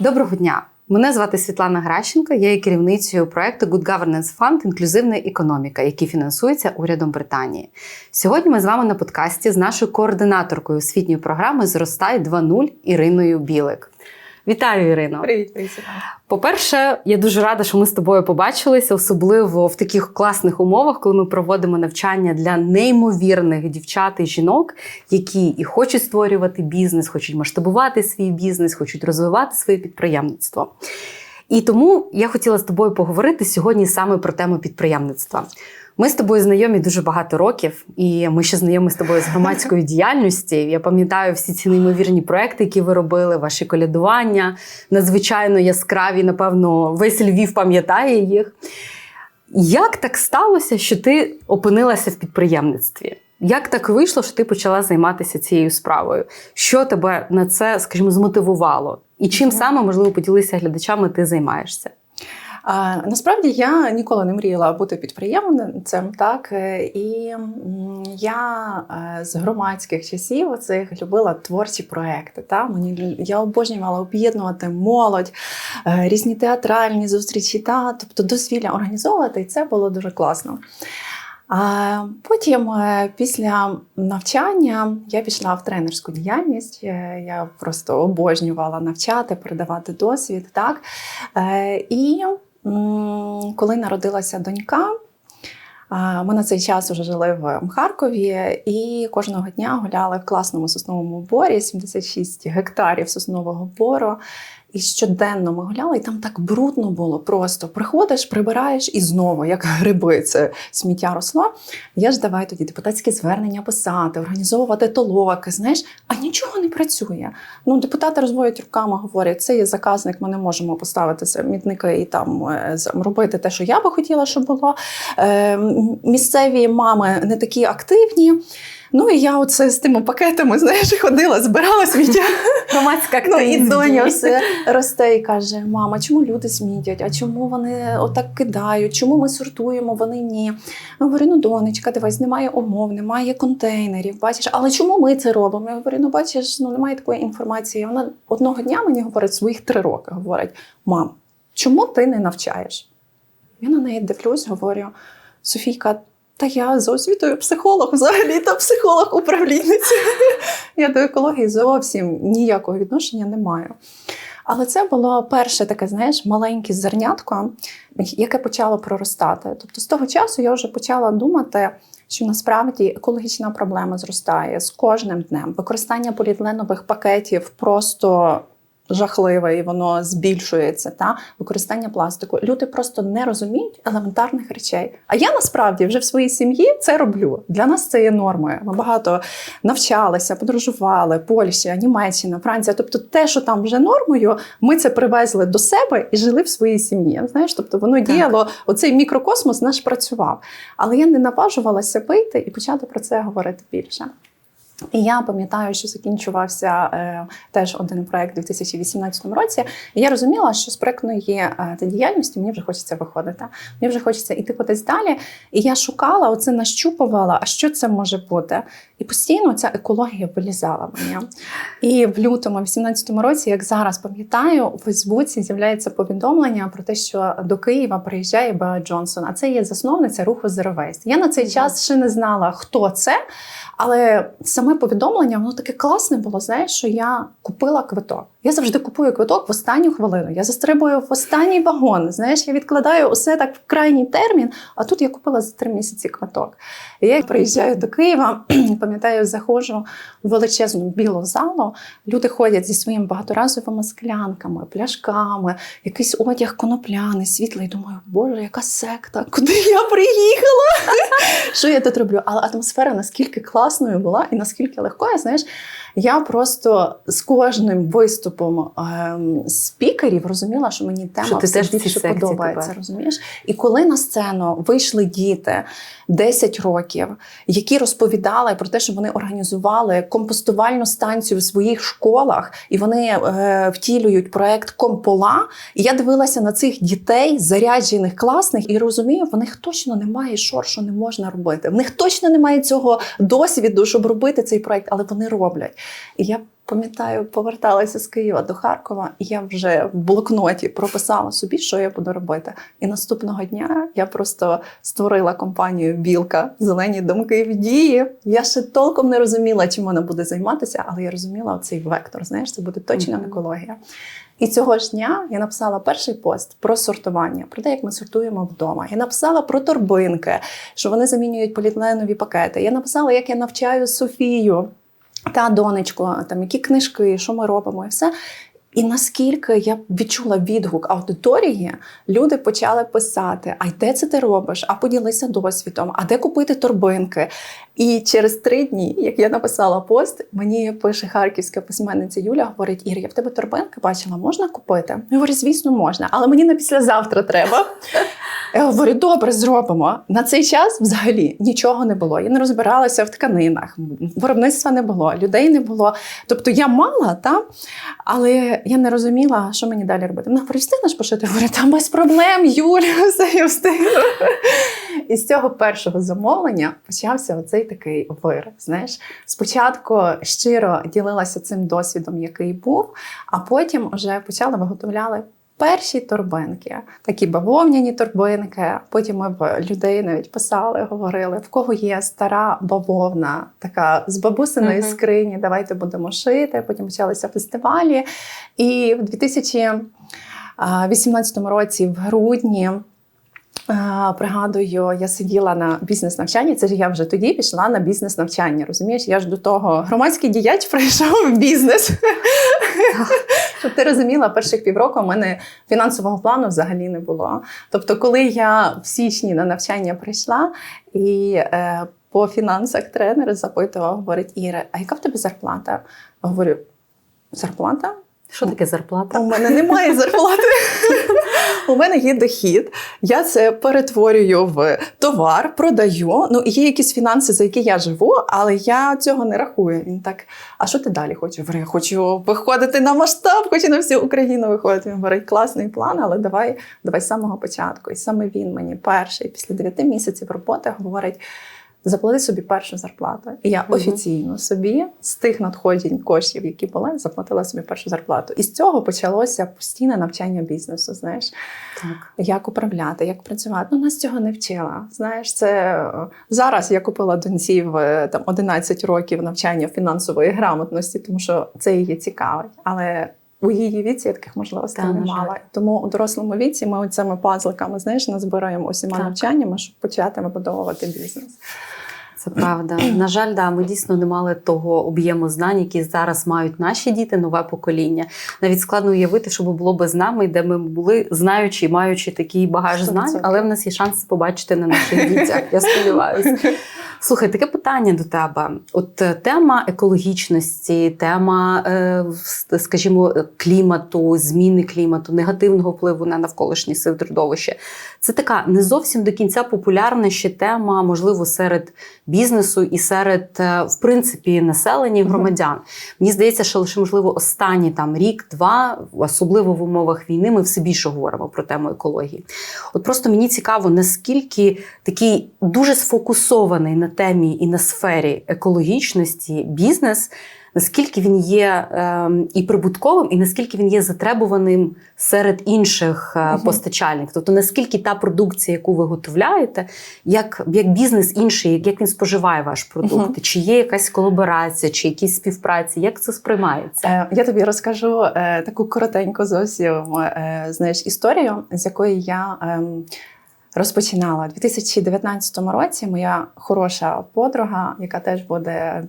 Доброго дня! Мене звати Світлана Гращенко. Я є керівницею проекту Good Governance Fund Інклюзивна економіка, який фінансується урядом Британії. Сьогодні ми з вами на подкасті з нашою координаторкою освітньої програми Зростай 2.0 Іриною Білик. Вітаю, Ірино! Привіт, привіт. По-перше, я дуже рада, що ми з тобою побачилися, особливо в таких класних умовах, коли ми проводимо навчання для неймовірних дівчат і жінок, які і хочуть створювати бізнес, хочуть масштабувати свій бізнес, хочуть розвивати своє підприємництво. І тому я хотіла з тобою поговорити сьогодні саме про тему підприємництва. Ми з тобою знайомі дуже багато років, і ми ще знайомі з тобою з громадської діяльності. Я пам'ятаю всі ці неймовірні проекти, які ви робили, ваші колядування, надзвичайно яскраві. Напевно, весь Львів пам'ятає їх. Як так сталося, що ти опинилася в підприємництві? Як так вийшло, що ти почала займатися цією справою? Що тебе на це, скажімо, змотивувало? І чим саме, можливо, поділися глядачами, ти займаєшся? А, насправді я ніколи не мріяла бути підприємцем, так е, і я е, з громадських часів оцих любила творчі проекти. Та мені я обожнювала об'єднувати молодь, е, різні театральні зустрічі, та тобто дозвілля організовувати, і це було дуже класно. А потім, після навчання, я пішла в тренерську діяльність. Я просто обожнювала навчати, передавати досвід. Так? І коли народилася донька, ми на цей час вже жили в Харкові і кожного дня гуляли в класному сосновому борі, 76 гектарів соснового бору. І щоденно ми гуляли, і там так брудно було просто. Приходиш, прибираєш і знову, як гриби, це сміття росло. Я ж давай тоді депутатські звернення писати, організовувати толоки, знаєш, а нічого не працює. Ну, депутати розводять руками, говорять, це є заказник, ми не можемо поставити смітники і там е, робити те, що я би хотіла, щоб було. Е, місцеві мами не такі активні. Ну і я оце з тими пакетами, знаєш, ходила, збирала сміття. Громадська Ну і доня все росте і каже: мама, чому люди смітять? А чому вони отак кидають? Чому ми сортуємо? Вони ні. Я говорю, ну донечка, дивись, немає умов, немає контейнерів. Бачиш, але чому ми це робимо? Я говорю, ну бачиш, ну немає такої інформації. Вона одного дня мені говорить своїх три роки. Говорить: мам, чому ти не навчаєш? Я на неї дивлюсь, говорю: Софійка. Та я за освітою психолог, взагалі та психолог управлінниця. Я до екології зовсім ніякого відношення не маю. Але це було перше таке, знаєш, маленьке зернятко, яке почало проростати. Тобто з того часу я вже почала думати, що насправді екологічна проблема зростає з кожним днем. Використання поліетиленових пакетів просто жахливе і воно збільшується. Та використання пластику. Люди просто не розуміють елементарних речей. А я насправді вже в своїй сім'ї це роблю. Для нас це є нормою. Ми багато навчалися, подорожували, Польща, Німеччина, Франція. Тобто, те, що там вже нормою, ми це привезли до себе і жили в своїй сім'ї. Знаєш, тобто воно діяло, оцей мікрокосмос наш працював. Але я не наважувалася вийти і почати про це говорити більше. І я пам'ятаю, що закінчувався е, теж один проект у 2018 році. І я розуміла, що з проектної е, діяльності мені вже хочеться виходити. Мені вже хочеться іти кудись далі. І я шукала, оце нащупувала, а що це може бути. І постійно ця екологія вилізала мені. І в лютому, 2018 році, як зараз пам'ятаю, у Фейсбуці з'являється повідомлення про те, що до Києва приїжджає Беа Джонсон, а це є засновниця руху Zero Waste. Я на цей час ще не знала, хто це. Але саме повідомлення воно таке класне було. Знаєш, що я купила квиток. Я завжди купую квиток в останню хвилину. Я застрибую в останній вагон. Знаєш, я відкладаю усе так в крайній термін. А тут я купила за три місяці квиток. І я приїжджаю до Києва, пам'ятаю, заходжу в величезну білу залу. Люди ходять зі своїми багаторазовими склянками, пляшками, якийсь одяг конопляний, світлий. Думаю, боже, яка секта, куди я приїхала? Що я тут роблю? Але атмосфера наскільки класною була і наскільки легкою, знаєш, я просто з кожним виступом ем, спікерів розуміла, що мені тема Що ти все більше подобається. Розумієш? І коли на сцену вийшли діти 10 років, які розповідали про те, що вони організували компостувальну станцію в своїх школах, і вони е, втілюють проект Компола. І я дивилася на цих дітей, заряджених, класних, і розумію, в них точно немає що не можна робити. В них точно немає цього досвіду, щоб робити цей проект, але вони роблять. І я Пам'ятаю, поверталася з Києва до Харкова, і я вже в блокноті прописала собі, що я буду робити. І наступного дня я просто створила компанію Білка Зелені думки в дії. Я ще толком не розуміла, чим вона буде займатися, але я розуміла цей вектор. Знаєш, це буде точно Мгм. екологія. І цього ж дня я написала перший пост про сортування, про те, як ми сортуємо вдома. Я написала про торбинки, що вони замінюють поліетиленові пакети. Я написала, як я навчаю Софію та донечко, там які книжки, що ми робимо, і все. І наскільки я відчула відгук аудиторії, люди почали писати: а де це ти робиш? А поділися досвідом, а де купити торбинки? І через три дні, як я написала пост, мені пише харківська письменниця Юля, говорить: Ір, я в тебе торбинки бачила, можна купити? Я говорю, звісно, можна, але мені на післязавтра треба. Я говорю, добре, зробимо. На цей час взагалі нічого не було. Я не розбиралася в тканинах, виробництва не було, людей не було. Тобто я мала, та, але я не розуміла, що мені далі робити. Вона говорить, пошити? Я говорю, там без проблем, Юля, все я встигну. І з цього першого замовлення почався оцей такий вир. Знаєш, спочатку щиро ділилася цим досвідом, який був, а потім вже почали виготовляли. Перші торбинки, такі бавовняні торбинки. Потім ми в людей навіть писали, говорили, в кого є стара бавовна, така з бабусиної Мгм. скрині, давайте будемо шити. Потім почалися фестивалі. І в 2018 році, в грудні, Е, Пригадую, я сиділа на бізнес-навчанні. Це ж я вже тоді пішла на бізнес-навчання. Розумієш, я ж до того громадський діяч прийшов в бізнес. Щоб ти розуміла, перших півроку в мене фінансового плану взагалі не було. Тобто, коли я в січні на навчання прийшла і е, по фінансах тренер запитував, говорить: Іра, а яка в тебе зарплата? Говорю, зарплата? Що таке зарплата? У мене немає зарплати. У мене є дохід, я це перетворюю в товар, продаю. Ну, є якісь фінанси, за які я живу, але я цього не рахую. Він так: а що ти далі хочеш? Я хочу виходити на масштаб, хочу на всю Україну виходити. Він говорить, класний план, але давай, давай з самого початку. І саме він мені перший, після 9 місяців роботи, говорить. Заплати собі першу зарплату. І я офіційно собі з тих надходжень коштів, які були, заплатила собі першу зарплату. І з цього почалося постійне навчання бізнесу. Знаєш, Так. як управляти, як працювати. Ну, нас цього не вчила. Знаєш, це е, зараз я купила доньці в е, там 11 років навчання фінансової грамотності, тому що це її цікавить. Але у її віці я таких можливостей Та, не мала. Тому у дорослому віці ми цими пазликами знаєш, назбираємо усіма Так. навчаннями, щоб почати вибудовувати бізнес. Це правда. На жаль, да, ми дійсно не мали того об'єму знань, які зараз мають наші діти, нове покоління. Навіть складно уявити, що би було без нами, де ми були знаючи і маючи такий багаж знань, але в нас є шанс побачити на наших дітях. Я сподіваюся. Слухай, таке питання до тебе. От е, тема екологічності, тема, е, скажімо, клімату, зміни клімату, негативного впливу на навколишнє середовище. Це така не зовсім до кінця популярна ще тема, можливо, серед бізнесу і серед, е, в принципі, населення і громадян. Мені здається, що лише можливо останні там рік-два, особливо в умовах війни, ми все більше говоримо про тему екології. От просто мені цікаво, наскільки такий дуже сфокусований на темі і на сфері екологічності бізнес, наскільки він є ем, і прибутковим, і наскільки він є затребуваним серед інших е, постачальників. Тобто, наскільки та продукція, яку ви готовляєте, як, як бізнес інший, як він споживає ваш продукт, чи є якась колаборація, чи якісь співпраці, як це сприймається? Е, Я тобі розкажу е, таку коротеньку зовсім е, знаєш, історію, з якої я ем, розпочинала. У 2019 році моя хороша подруга, яка теж буде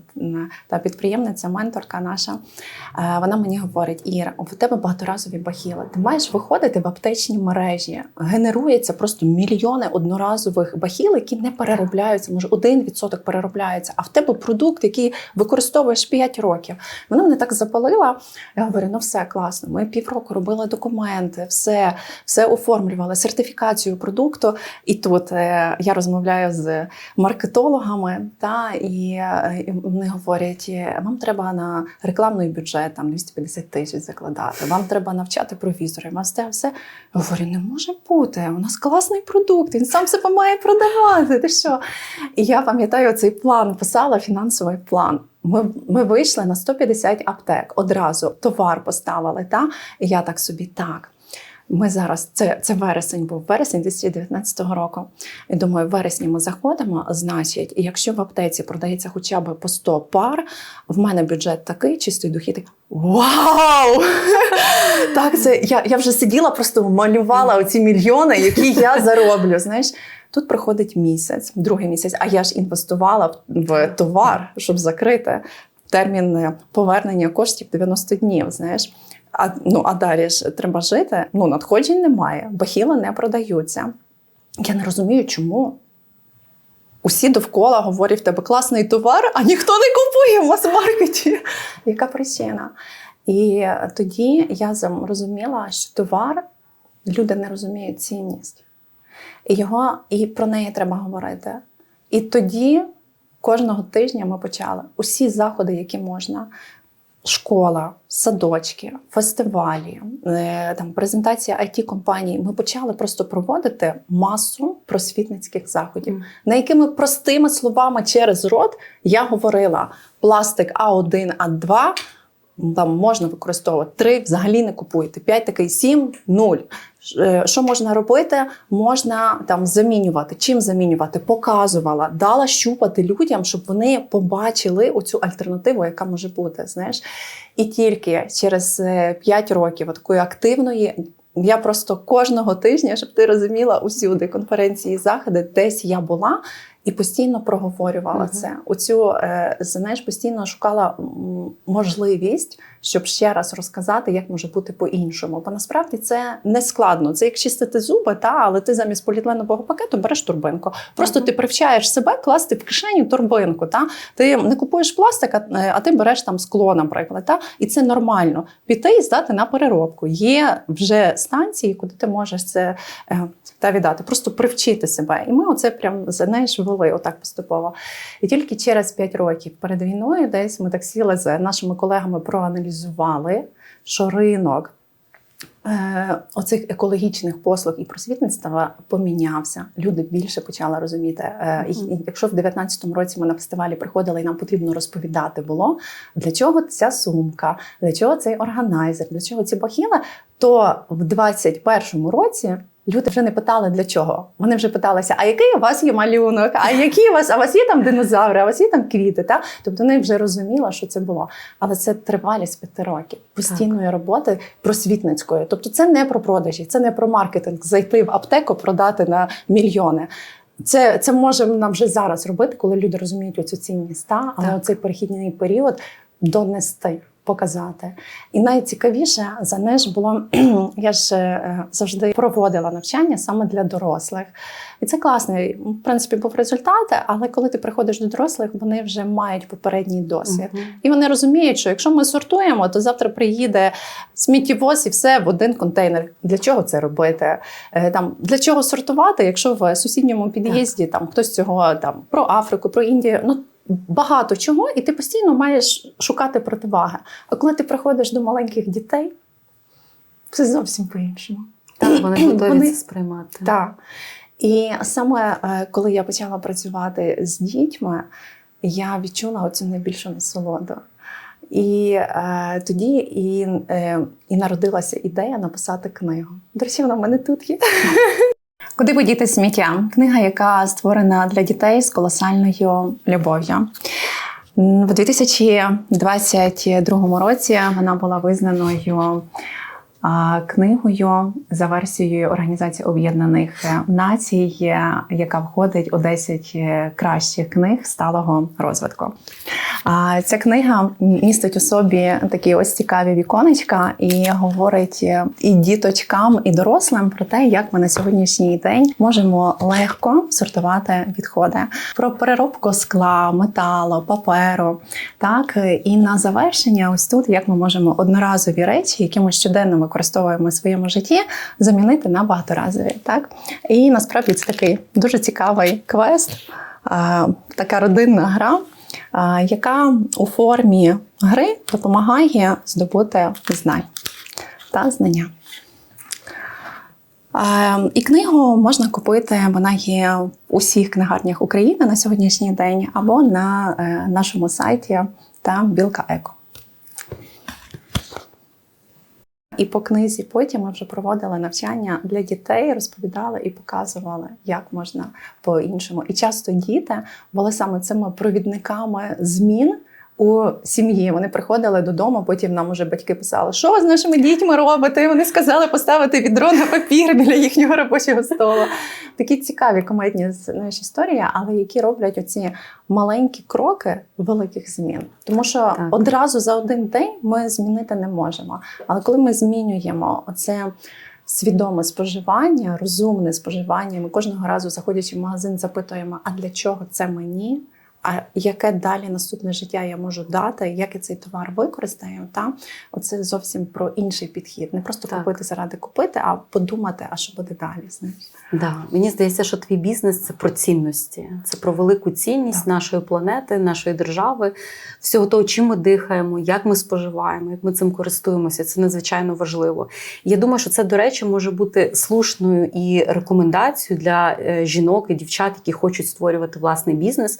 та підприємниця, менторка наша, е, вона мені говорить: Іра, у тебе багаторазові бахіли. Ти маєш виходити в аптечні мережі. Генерується просто мільйони одноразових бахіл, які не переробляються. Може, 1% переробляється, а в тебе продукт, який використовуєш 5 років. Вона мене так запалила. Я говорю: ну все класно. Ми півроку робили документи, все, все оформлювали, сертифікацію продукту. І тут е, я розмовляю з маркетологами, та і, е, вони говорять: е, вам треба на рекламний бюджет там 250 тисяч закладати, вам треба навчати провізори, вам це все. Я говорю, не може бути. У нас класний продукт, він сам себе має продавати. Ти що? І я пам'ятаю цей план, писала фінансовий план. Ми, ми вийшли на 150 аптек одразу, товар поставили. Та? І я так собі так. Ми зараз, це, це вересень був, вересень 2019 року. І думаю, в вересні ми заходимо, значить, якщо в аптеці продається хоча б по 100 пар, в мене бюджет такий, чистий дохід. Вау! так, це я, я вже сиділа, просто малювала оці мільйони, які я зароблю. Знаєш, тут проходить місяць, другий місяць, а я ж інвестувала в, товар, щоб закрити термін повернення коштів 90 днів. Знаєш. А, ну, а далі ж треба жити. Ну, надходжень немає, бахіли не продаються. Я не розумію, чому. Усі довкола говорять, в тебе класний товар, а ніхто не купує в мас-маркеті. Яка причина? І тоді я зрозуміла, що товар люди не розуміють цінність. І, його, і про неї треба говорити. І тоді кожного тижня ми почали усі заходи, які можна. Школа, садочки, фестивалі, е, там презентація it компаній Ми почали просто проводити масу просвітницьких заходів, на якими простими словами через рот я говорила: пластик А1, А2 там можна використовувати. Три взагалі не купуйте. П'ять такий, сім, нуль. Е, Що можна робити? Можна там замінювати. Чим замінювати? Показувала, дала щупати людям, щоб вони побачили оцю альтернативу, яка може бути. Знаєш, і тільки через 5 років такої активної. Я просто кожного тижня, щоб ти розуміла усюди конференції, заходи, десь я була і постійно проговорювала Мгм. це. Оцю е, знаєш, постійно шукала можливість, щоб ще раз розказати, як може бути по-іншому. Бо насправді це не складно. Це як чистити зуби, та але ти замість поліетиленового пакету береш турбинку. Просто ти привчаєш себе класти в кишеню турбинку. Та ти не купуєш пластик, а, е, а ти береш там скло, наприклад. Та і це нормально. Піти і здати на переробку. Є вже станції, куди ти можеш це е, та віддати. Просто привчити себе. І ми оце прям знаєш, вели отак поступово. І тільки через 5 років перед війною, десь ми так сіли з нашими колегами, проаналізували, що ринок. е, Оцих екологічних послуг і просвітництва помінявся. Люди більше почали розуміти. Е, Якщо в 19-му році ми на фестивалі приходили, і нам потрібно розповідати було для чого ця сумка, для чого цей органайзер, для чого ці бахіли, то в 21-му році люди вже не питали для чого. Вони вже питалися: а який у вас є малюнок? А які у вас? А у вас є там динозаври? А у вас є там квіти? Та тобто вони вже розуміли, що це було. Але це тривалість п'яти років постійної роботи просвітницької. Тобто, це не про продажі, це не про маркетинг, зайти в аптеку, продати на мільйони. Це, це можемо нам вже зараз робити, коли люди розуміють оцю цінність, та? але Так. оцей перехідний період донести. Показати. І найцікавіше за неж було, я ж е, завжди проводила навчання саме для дорослих. І це класний, в принципі, був результат, але коли ти приходиш до дорослих, вони вже мають попередній досвід. Мгм. І вони розуміють, що якщо ми сортуємо, то завтра приїде сміттєвоз і все в один контейнер. Для чого це робити? Е, Там для чого сортувати, якщо в сусідньому під'їзді там хтось цього там про Африку, про Індію, ну. Багато чого, і ти постійно маєш шукати противаги. А коли ти приходиш до маленьких дітей, все зовсім по-іншому. Так, вони готові Вони- це сприймати. Так. І саме е, коли я почала працювати з дітьми, я відчула оцю найбільшу насолоду. І е, тоді і, е, і народилася ідея написати книгу. До речі, вона в мене тут є. Куди подіти сміття? Книга, яка створена для дітей з колосальною любов'ю. В 2022 році вона була визнаною книгою за версією Організації Об'єднаних Націй, е, яка входить у 10 кращих книг сталого розвитку. Ця книга містить у собі такі ось цікаві віконечка і говорить е, і діточкам, і дорослим про те, як ми на сьогоднішній день можемо легко сортувати відходи про переробку скла, металу, паперу. Так і на завершення, ось тут як ми можемо одноразові речі, які ми щоденно використовуємо в своєму житті, замінити на багаторазові. Так і насправді це такий дуже цікавий квест, така родинна гра, яка у формі гри допомагає здобути знань та знання. І книгу можна купити, вона є в усіх книгарнях України на сьогоднішній день або на е, нашому сайті та Білка Еко. І по книзі потім ми вже проводили навчання для дітей, розповідали і показували, як можна по-іншому. І часто діти були саме цими провідниками змін. У сім'ї вони приходили додому, потім нам уже батьки писали, що з нашими дітьми робите? І Вони сказали поставити відро на папір біля їхнього робочого столу. Такі цікаві комедні знаєш, історії, але які роблять оці маленькі кроки великих змін. Тому що Так. одразу за один день ми змінити не можемо. Але коли ми змінюємо оце. Свідоме споживання, розумне споживання. Ми кожного разу, заходячи в магазин, запитуємо, а для чого це мені? А яке далі наступне життя я можу дати, як я цей товар використаю? Та оце зовсім про інший підхід. Не просто Так. купити заради купити, а подумати, а що буде далі. Знаєш. Да. Мені здається, що твій бізнес це про цінності, це про велику цінність Так. нашої планети, нашої держави, всього того, чим ми дихаємо, як ми споживаємо, як ми цим користуємося. Це надзвичайно важливо. Я думаю, що це, до речі, може бути слушною і рекомендацією для е, жінок і дівчат, які хочуть створювати власний бізнес,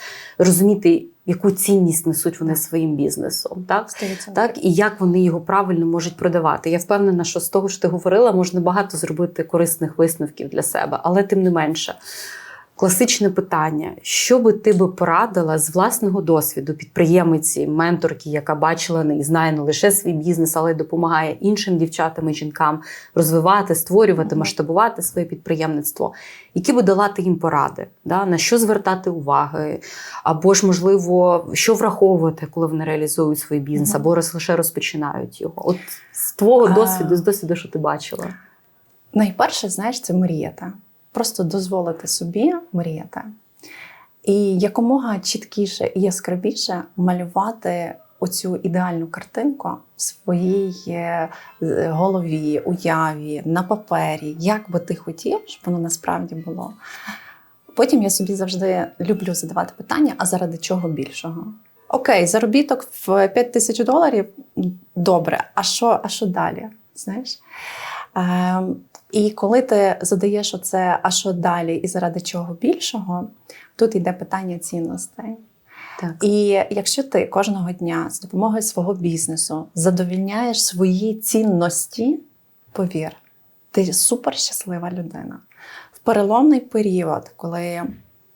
розуміти, яку цінність несуть вони своїм бізнесом. Так? 100%. так і як вони його правильно можуть продавати. Я впевнена, що з того, що ти говорила, можна багато зробити корисних висновків для себе, але тим не менше. Класичне питання: що би ти би порадила з власного досвіду підприємиці, менторки, яка бачила не і знає не лише свій бізнес, але й допомагає іншим дівчатам і жінкам розвивати, створювати, масштабувати своє підприємництво, які би дала ти їм поради, да? на що звертати уваги, або ж, можливо, що враховувати, коли вони реалізують свій бізнес, або роз- лише розпочинають його. От з твого досвіду, з досвіду, що ти бачила. Найперше, знаєш, це мріяти. Просто дозволити собі мріяти. І якомога чіткіше і яскравіше малювати оцю ідеальну картинку в своїй е, голові, уяві, на папері, як би ти хотів, щоб воно насправді було. Потім я собі завжди люблю задавати питання: а заради чого більшого? Окей, заробіток в 5 тисяч доларів добре. А що, а що далі? Знаєш? Ем, і коли ти задаєш оце, а що далі, і заради чого більшого, тут йде питання цінностей. Так. І якщо ти кожного дня з допомогою свого бізнесу задовільняєш свої цінності, повір, ти супер щаслива людина. В переломний період, коли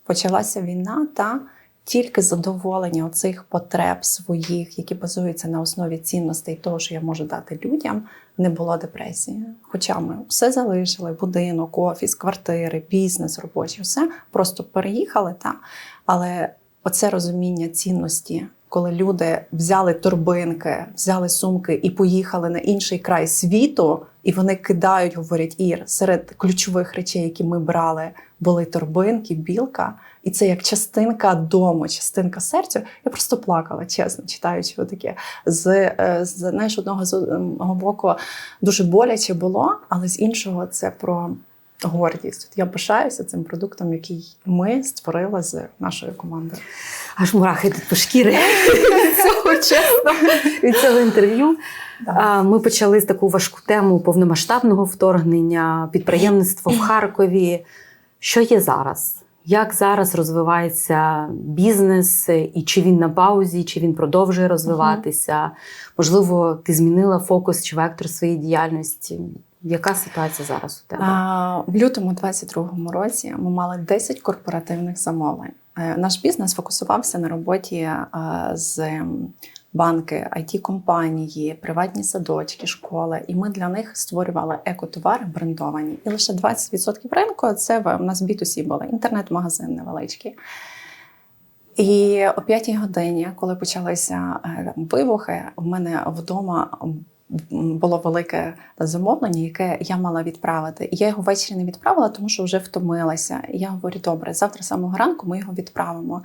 почалася війна, та тільки задоволення оцих потреб своїх, які базуються на основі цінностей того, що я можу дати людям, не було депресії. Хоча ми все залишили: будинок, офіс, квартири, бізнес робочі, все просто переїхали, та але оце розуміння цінності, коли люди взяли торбинки, взяли сумки і поїхали на інший край світу, і вони кидають, говорять, Ір, серед ключових речей, які ми брали, були торбинки, білка. І це як частинка дому, частинка серця. Я просто плакала, чесно, читаючи таке. З, е, з знаєш, одного з одного боку дуже боляче було, але з іншого це про гордість. Я пишаюся цим продуктом, який ми створили з нашою командою. Аж мурахи тут по цього чесно від цього інтерв'ю. А, Ми почали з таку важку тему повномасштабного вторгнення, підприємництво в Харкові. Що є зараз? Як зараз розвивається бізнес, і чи він на паузі, чи він продовжує розвиватися? Можливо, ти змінила фокус чи вектор своєї діяльності? Яка ситуація зараз у тебе? А, в лютому 22-му році ми мали 10 корпоративних замовлень. Е, Наш бізнес фокусувався на роботі е, з банки, it компанії приватні садочки, школи. І ми для них створювали екотовари брендовані. І лише 20% ринку це в- нас B2C були, інтернет-магазин невеличкий. І о п'ятій годині, коли почалися е, вибухи, у мене вдома було велике замовлення, яке я мала відправити. І я його ввечері не відправила, тому що вже втомилася. І я говорю: добре, завтра самого ранку ми його відправимо.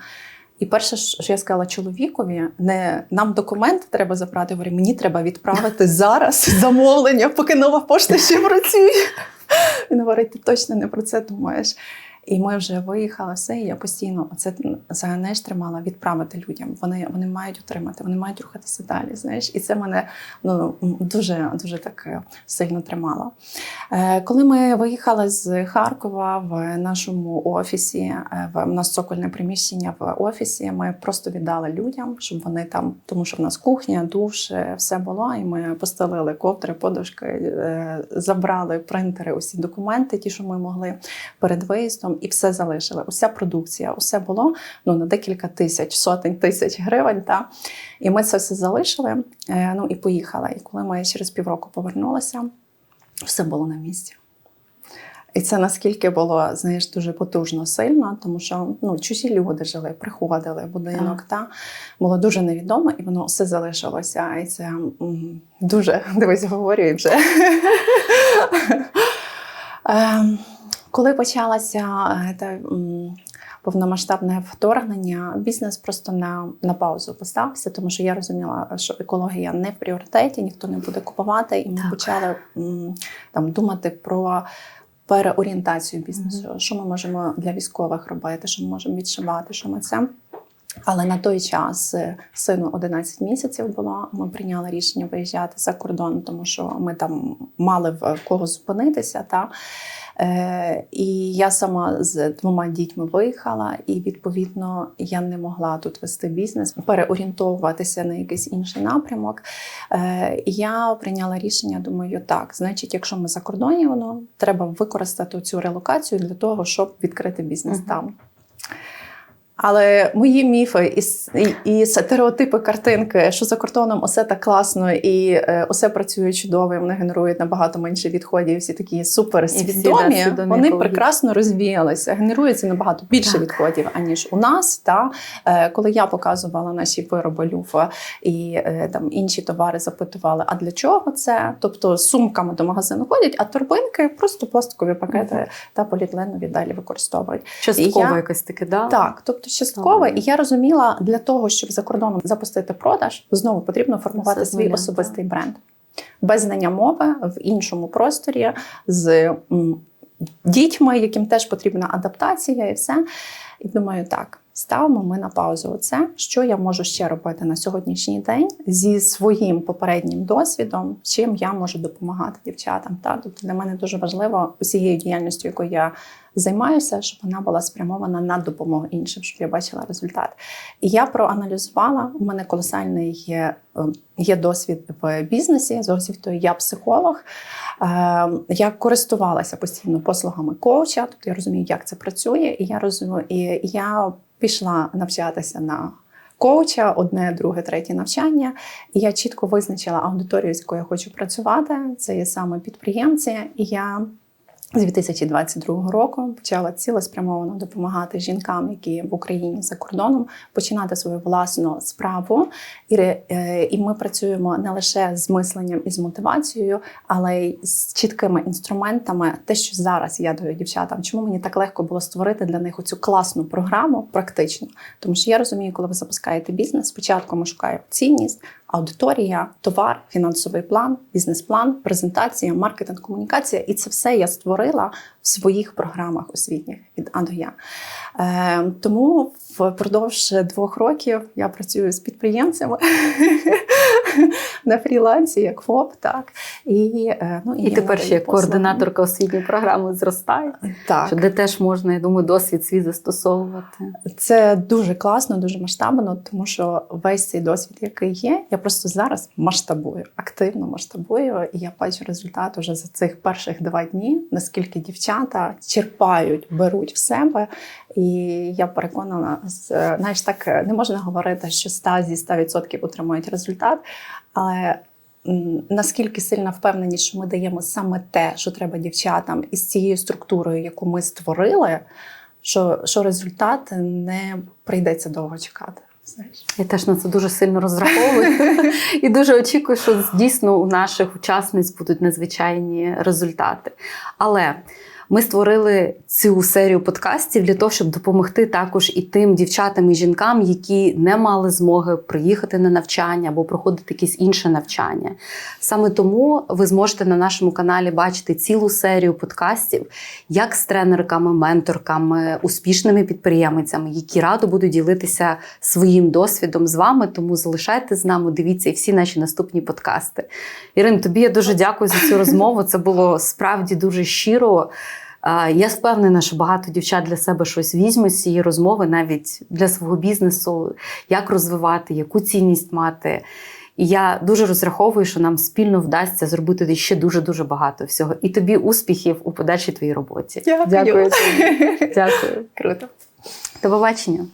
І перше, що я сказала чоловікові, не нам документи треба забрати. Говорю, мені треба відправити зараз замовлення, поки нова пошта ще працює. Він говорить, ти точно не про це думаєш. І ми вже виїхали все. І я постійно це знаєш, тримала відправити людям. Вони, вони мають отримати, вони мають рухатися далі. Знаєш, і це мене ну дуже дуже так сильно тримало. Е, коли ми виїхали з Харкова в нашому офісі, е, в нас цокольне приміщення в офісі, ми просто віддали людям, щоб вони там, тому що в нас кухня, душ, е, все було. І ми постелили ковдри, подушки, забрали принтери, усі документи, ті, що ми могли перед виїздом, і все залишили. Уся продукція, усе було ну на декілька тисяч, сотень тисяч гривень. Та і ми це все залишили. е, Ну і поїхали. І коли ми через півроку повернулися, все було на місці. І це наскільки було, знаєш, дуже потужно сильно, тому що ну, чужі люди жили, приходили в будинок, та було дуже невідомо, і воно все залишилося. І це дуже дивись, говорю і вже. Коли почалося та, повномасштабне вторгнення, бізнес просто на, на паузу поставився, тому що я розуміла, що екологія не в пріоритеті, ніхто не буде купувати, і ми Так. почали там думати про. Переорієнтацію бізнесу, що ми можемо для військових робити, що ми можемо відшивати, що ми це. Але на той час е, сину 11 місяців було. Ми прийняли рішення виїжджати за кордон, тому що ми там мали в кого зупинитися. Та? Е, і я сама з двома дітьми виїхала, і відповідно я не могла тут вести бізнес, переорієнтовуватися на якийсь інший напрямок. Е, я прийняла рішення, думаю, так, значить, якщо ми за кордоні, воно треба використати цю релокацію для того, щоб відкрити бізнес Мгм. там. Але мої міфи і, і, і стереотипи картинки, що за кордоном усе так класно і е, усе працює чудово, і вони генерують набагато менше відходів, всі такі супер всі, свідомі, да, вони прекрасно розвіялися. Генерується набагато більше Так. відходів, аніж у нас. Та е, коли я показувала наші вироби люфа і е, там інші товари запитували, а для чого це? Тобто з сумками до магазину ходять, а торбинки просто пластикові пакети Мгм. та поліетиленові далі використовують. Частково я- якось таке, да? Так, тобто частково, і я розуміла, для того, щоб за кордоном запустити продаж, знову потрібно формувати свій особистий бренд. Без знання мови в іншому просторі з м, дітьми, яким теж потрібна адаптація, і все. І думаю, так. Ставимо ми на паузу це, що я можу ще робити на сьогоднішній день зі своїм попереднім досвідом, чим я можу допомагати дівчатам. Та? Тобто для мене дуже важливо усією діяльністю, якою я займаюся, щоб вона була спрямована на допомогу іншим, щоб я бачила результат. І я проаналізувала. У мене колосальний є, е, є досвід в бізнесі. За освітою я психолог. Е, Я користувалася постійно послугами коуча, тобто я розумію, як це працює, і я розумію, і я пішла навчатися на. Коуча, одне, друге, третє навчання, і я чітко визначила аудиторію, з якою я хочу працювати. Це є саме підприємці. І я з 2022 року почала цілеспрямовано допомагати жінкам, які в Україні за кордоном, починати свою власну справу. І, е, і ми працюємо не лише з мисленням і з мотивацією, але й з чіткими інструментами. Те, що зараз я даю дівчатам, чому мені так легко було створити для них оцю класну програму, практичну, тому що я розумію, коли ви запускаєте бізнес, спочатку ми шукаємо цінність, аудиторія, товар, фінансовий план, бізнес-план, презентація, маркетинг, комунікація. І це все я створила в своїх програмах освітніх від А Я. Е, тому впродовж двох років я працюю з підприємцями на фрілансі, як ФОП, так. І, е, ну, І я тепер ще послуги. координаторка освітньої програми зростає, Так. що де теж можна, я думаю, досвід свій застосовувати. Це дуже класно, дуже масштабно, тому що весь цей досвід, який є, я просто зараз масштабую, активно масштабую, і я бачу результат уже за цих перших два дні, наскільки дівчата черпають, беруть в себе. І я переконана, з- знаєш, так не можна говорити, що 100 зі 100% отримують результат, але наскільки сильна впевненість, що ми даємо саме те, що треба дівчатам, із цією структурою, яку ми створили. що, що результат не прийдеться довго чекати. Знаєш. Я теж на це дуже сильно розраховую і дуже очікую, що дійсно у наших учасниць будуть надзвичайні результати. Але ми створили цю серію подкастів для того, щоб допомогти також і тим дівчатам і жінкам, які не мали змоги приїхати на навчання або проходити якесь інше навчання. Саме тому ви зможете на нашому каналі бачити цілу серію подкастів, як з тренерками, менторками, успішними підприємцями, які радо будуть ділитися своїм досвідом з вами. Тому залишайте з нами, дивіться і всі наші наступні подкасти. Ірин, тобі я дуже дякую за цю розмову. Це було справді дуже щиро. Я впевнена, що багато дівчат для себе щось візьмуть з цієї розмови, навіть для свого бізнесу, як розвивати, яку цінність мати. І я дуже розраховую, що нам спільно вдасться зробити ще дуже дуже багато всього. І тобі успіхів у подальшій твоїй роботі. Дякую. Дякую. Дякую. Круто. До побачення.